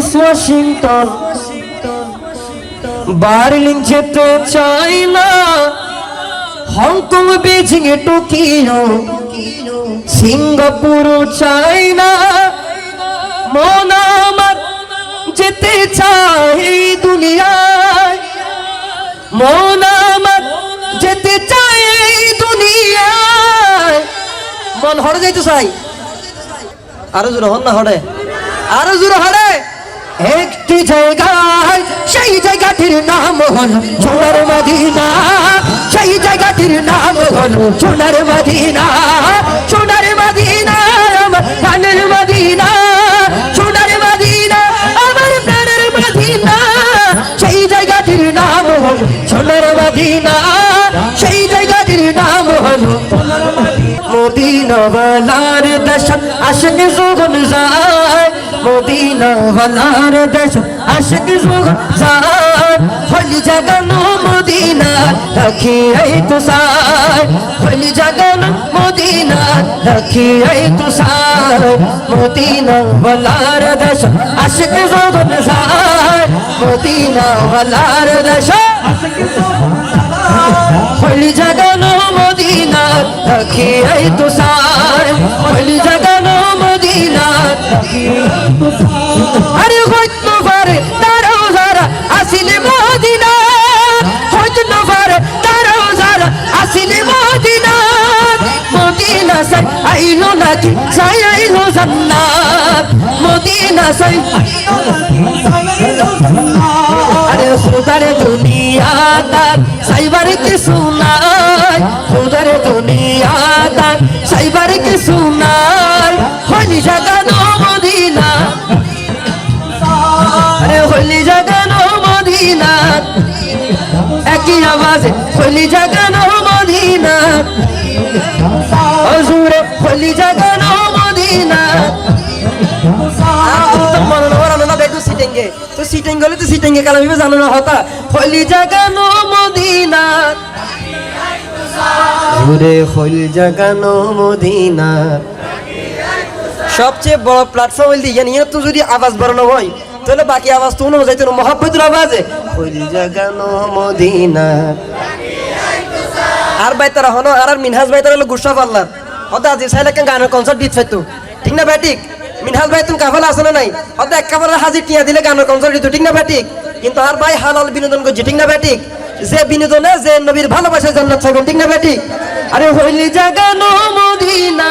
Paris Washington Berlin যেতে চাই না। হংকং বেজিং এ টোকিও সিঙ্গাপুর চাই না। মন যেতে চাই দুনিয়ায়। মন যেতে চাই দুনিয়ায়। মন হরে যাইতে চাই আরও জোরে হন না হরে আরও জোরে হরে একটি জায়গায়, সেই জায়গাটির নাম হল সোনার মদিনা। সেই জায়গাটির নাম হল সোনার মদিনা। সোনার মদিনা, আমার প্রাণের মদিনা। সেই জায়গাটির নাম হল মদিনা। মদিনা। বালার দেশ আশক জোগন যায়। মদিনা বালার দেশ, আশক যায় হলি জাগানো মদিনা, রাখি এই তো সাই হলি জাগানো মদিনা, রাখি এই তো সাই মদিনা বালার দেশ, আশক যায় মদিনা বালার দেশ হলি জাগানো মদিনা, রাখি এই তো সাই হলি জাগানো আরে হইতো পারে আসিলে মদিনা। হইতো পারে তারাও আসিলে মদিনা। মদিনা সাই, আইলো নাকি? সাই, আইলো জান্নাত। মদিনা সাই আরে খুদার দুনিয়া দার সাইবার কি সুনাই খুদার দুনিয়া সুনাই হলি জাগানো মদিনা। আরে হলি জাগানো মদিনা। একই আওয়াজে হলি জাগানো মদিনা। হজুরে হলি জাগানো মদিনা। সিটেঙ্গে তো সিটেঙ্গে। হলে তো সিটেঙ্গে কালাম জানো না হতা। হলি জাগানো মদিনা। ঘুরে হল জাগানো মদিনা। সবচেয়ে বড় প্ল্যাটফর্ম হইল দিয়ে নিয়ে তো যদি আওয়াজ বাড়ানো হয়, তাহলে বাকি আওয়াজ তো অনুযায়ী তোর মহাব্বতুর আওয়াজে। জাগানো মদিনা। আর ভাই তারা হনো আর মিনহাজ ভাই তারা হলো গুসা পাল্লার। হতে আজি সাইলে কেন গানের কনসার্ট দিত ফাইতো ঠিক না ব্যাটিক মিনহাজ ভাই, তুমি কাফালা আছে না নাই? হতে এক কাফালা হাজির টিয়া দিলে গানের কনসার্ট দিত, ঠিক না ব্যাটিক কিন্তু আর ভাই হালাল বিনোদন করছে, ঠিক না ব্যাটিক যে বিনোদনে, যে নবীর ভালোবাসা জান্নাত চাইবেন ঠিক না ব্যাটিক আরে হইলি জাগানো মদিনা।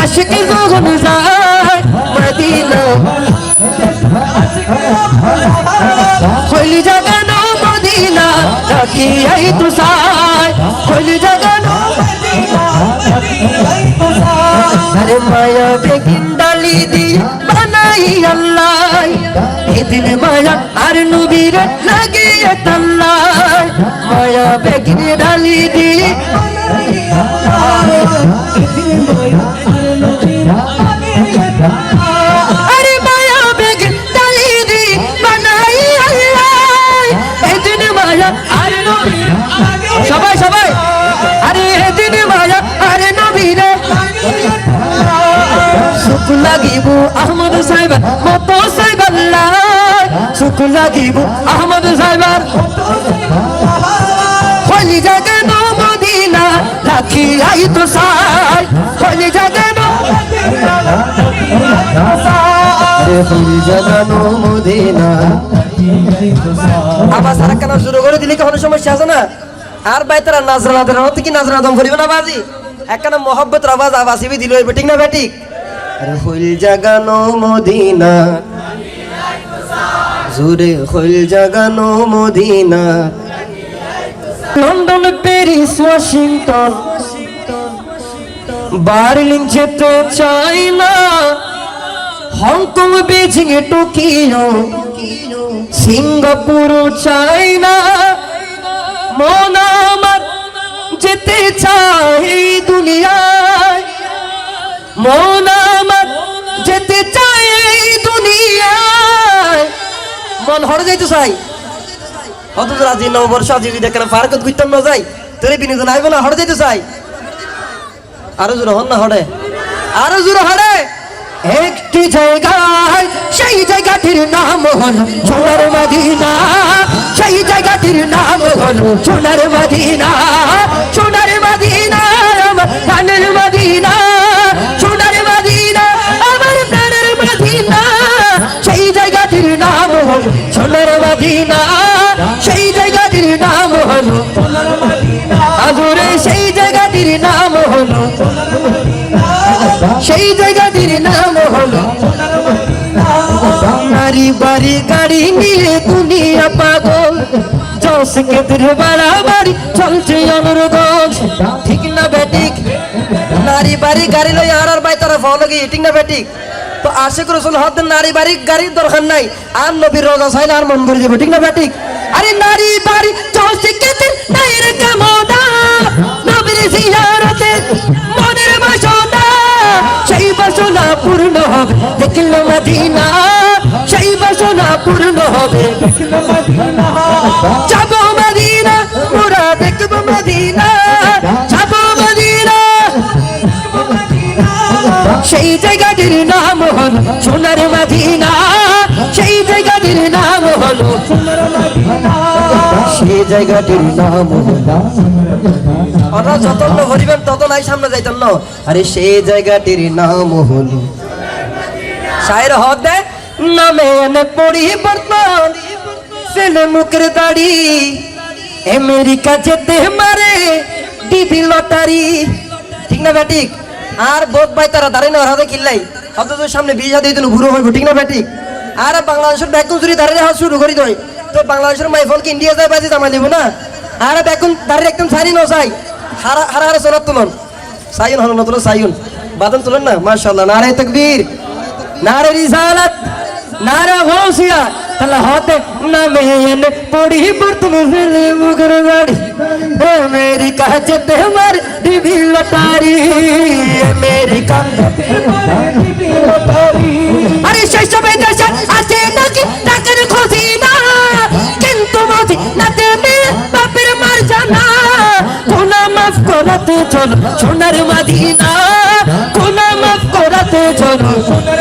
আশিক জোগন যায়, মদিনা। হইলি জাগানো মদিনা রাখি আই তুষার হইলি জাগানো আরে মায়া বেগিন ডালি দিয়ে বানাই আল্লাহ। এদিন মায়া আর নবীর লাগিয়ে তাল্লাই মায়া বেগিন ডালি দিয়ে। আরে মায়া বেগিন ডালি দিয়ে বানাই আল্লাহ। এদিন মায়া আর নবীর লাগিব আহমদ সুখ লাগিব আহমদ সাহেবার হলি জাগানো মদিনা রাখি আই তো সাই। হলি হলি মদিনা আবার সারা কেন শুরু করে দিলে কোনো সমস্যা আছে না? আর ভাই তারা নাজরানা দেন হতে কি নাজরানা দম ভরিবে না বাজি? একখানা মহব্বত আওয়াজ আওয়াজ দিল ঠিক না বেটিক হইল জাগানো মদিনা। জুরে হইল জাগানো Madina. London Paris, Washington. Berlin যেতে চাই না। Hong Kong Beijing Tokyo. সিঙ্গাপুর চাই না। মন আমার যেতে চাই দুনিয়ায়। মন আমার যেতে চাই দুনিয়ায়। মন হরে যাইতে চাই অথচ আজি নববর্ষ, আজি যদি এখানে ফারকত ঘুরতাম না যাই তোরে বিনোদন আইব না হরে যাইতে চাই আরও জোরে হন না হরে আরও জোরে হরে একটি জায়গায়, সেই জায়গাটির নাম হলো সোনার মদিনা। সেই জায়গাটির নাম হলো সোনার মদিনা। সোনার সোনার নারী বাড়ি গাড়ি নিয়ে দুনিয়া পাগল। জসকে বাড়া বাড়ি চলছে অনুরোধ। ঠিক না বেটিক নারী বাড়ি গাড়ি লই আর আর বাই তারা ফলো গিয়ে ঠিক না বেটিক তো আশিক রসুল হদ নারী বাড়ি গাড়ির দরকার নাই, আর নবীর রোজা চাইলে আর মন ভরে যাবে, ঠিক না বেটিক আরে নারী বাড়ি জসকে নাই রে নবীর জিয়ারতে মনের বাসনা। সেই বাসনা পূর্ণ হবে, দেখল মদিনা। পূর্ণ হবে। যাব মদিনা মোরা দেখব মদিনা। যাব মদিনা সেই জায়গাটির নাম হলো সোনার মদিনা। সেই জায়গাটির নাম হলো সেই জায়গাটির নাম হলো যত ন হরিবেন তত নাই সামনে যাইতেন না আরে সেই জায়গাটির নাম হলো শায়ের হদে নামে এনে পরিবর্তন ছেলে মুখের দাড়ি আমেরিকা যেতে মারে ডিবি লটারি। ঠিক না ব্যাটিক? আর বোধ ভাই তারা দাঁড়িয়ে না হাতে কিল্লাই। অথচ সামনে বিয়ে সাথে দিন ঘুরো হইব, ঠিক না ব্যাটিক? আর বাংলাদেশের ব্যাকুন চুরি দাঁড়িয়ে হাত শুরু করি দই তো বাংলাদেশের মাইফোন কি ইন্ডিয়া যায় বাজি জামা দিব না? আর ব্যাকুন দাঁড়িয়ে একদম সারি ন চাই হারা হারা হারা সোনার তুলন। সাইন হলো না তুলো সাইন বাদন তুলেন না? মাশাআল্লাহ। নারে তকবীর। নারে রিসালাত। নারে হোসিয়া তাহলে হতে না মেন পড়ি বর্তম ফেলে মুগর গাড়ি আমেরিকা যেতে মার ডিবি লটারি আমেরিকা আরে সেই সবে দেশে আছে নাকি টাকার খুশি না কিন্তু মজি নাতে মে বাপের মার জানা কোনা মাফ করাতে চলো সোনার মদিনা কোনা মাফ করাতে চলো আরে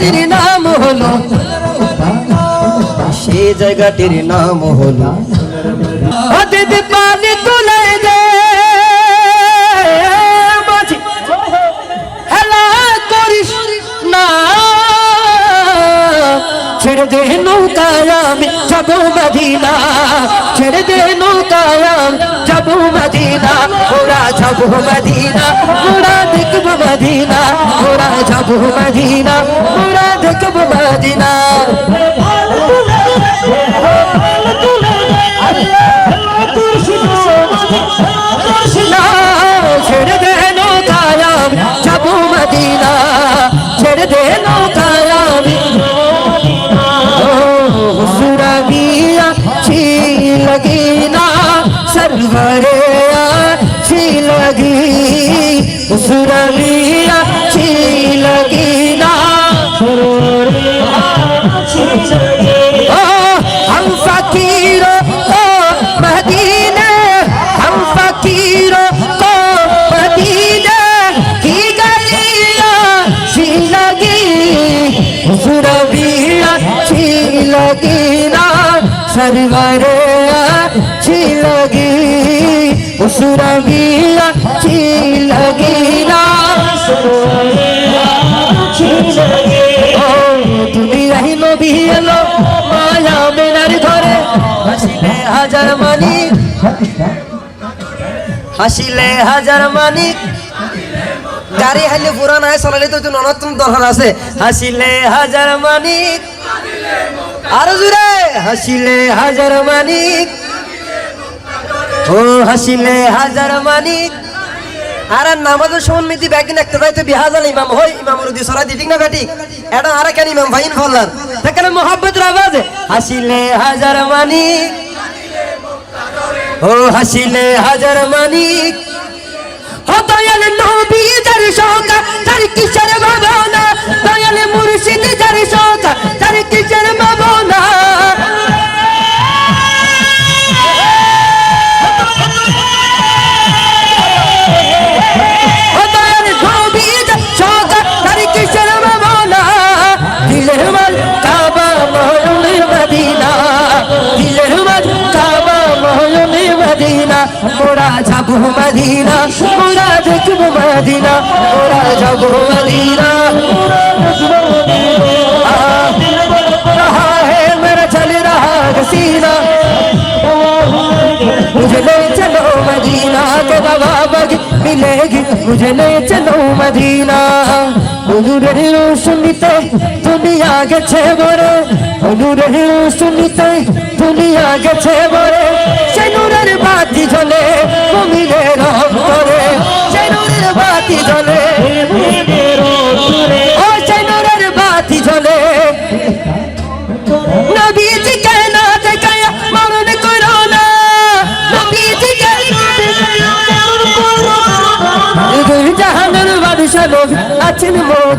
জায়গাটির নাম হলো সেই জায়গাটির নাম হলো অতীত পানি তুলে দে। ছেড়ে দে নৌকায় আমি যাব মদিনা। ছেড়ে দে নৌকায় যাব মদিনা। ওরা যাব মদিনা। যাব মদিনা পুরা দেখব মদিনা ছেড়ে দে নৌকায়াম যাব মদিনা ছেড়ে দে সুরবিয়া ছিল গিনা সরবরিয়া ছিল গি সুরবিয়া ছিল গিনা তুমি রহিল বিহলো মায়া মেনার ঘরে হাজার মানিক, হাসিলে হাজার মানিক গাড়ি হাইলে পুরা নাই, চলালে তো ননতম দরকার আছে। হাসিলে হাজার মানিক, আরও জুড়ে হাসিলে হাজার মানিক, ও হাসিলে হাজার মানিক। আর নামাজের সমন্বিতি ব্যাগিন একটা রাইতে বিহাজাল ইমাম। হই ইমাম রুদি সরাই দি ঠিক না বেটি এটা আর কেন ইমাম ভাইন ফল্লার সেখানে মোহাব্বত আওয়াজ হাসিলে হাজার মানিক, ও হাসিলে হাজার মানিক। দয়াল নবী যার শোকা তার কিসের ভাবনা দয়াল মুর্শিদ যার শোকা তার কিসের ভাবনা মোরা যাব মদিনা। মোরা দেখবো মদিনা মোরা যাবো মদিনা আহ, रहा है मेरा चल रहा हसीना मुझे ले चलो मदीना के दवा बग मिलेगी मुझे ले चलो मदीना হুজুরের শুনিতে দুনিয়া গেছে বরে হুজুরের শুনিতে দুনিয়া গেছে বরে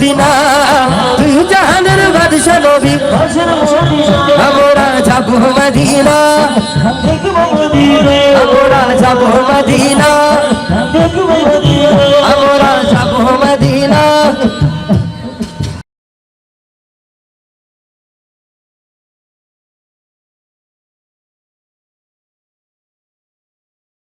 মদিনা। তুই জাহানের বাদশা নবী। আমরা যাব মদিনা। আমরা যাব মদিনা।